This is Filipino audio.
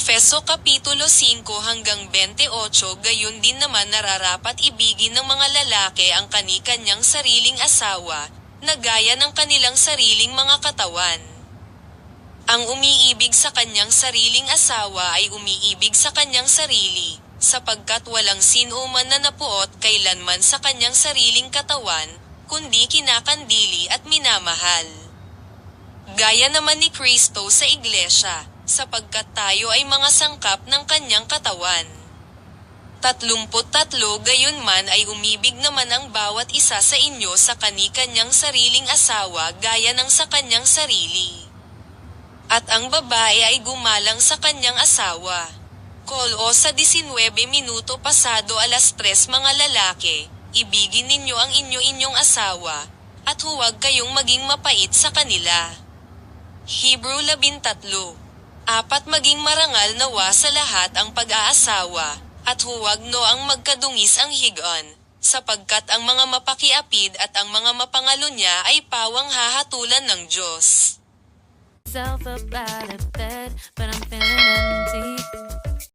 Efeso Kapitulo 5 hanggang 28 Gayon din naman nararapat ibigin ng mga lalaki ang kani-kanyang sariling asawa, na gaya ng kanilang sariling mga katawan. Ang umiibig sa kanyang sariling asawa ay umiibig sa kanyang sarili, sapagkat walang sinuman na napuot kailanman sa kanyang sariling katawan, kundi kinakandili at minamahal. Gaya naman ni Kristo sa iglesia, sapagkat tayo ay mga sangkap ng kanyang katawan. Tatlumput tatlo gayon man ay umibig naman ang bawat isa sa inyo sa kani-kanyang sariling asawa gaya ng sa kanyang sarili. At ang babae ay gumalang sa kanyang asawa. Kol o sa 19 minuto pasado alas 3 mga lalaki, ibigin ninyo ang inyo-inyong asawa, at huwag kayong maging mapait sa kanila. Hebrew 13 Apat maging marangal nawa sa lahat ang pag-aasawa, at huwag no ang magkadungis ang higon, sapagkat ang mga mapakiapid at ang mga mapangalo niya ay pawang hahatulan ng Diyos. myself up out of bed, but.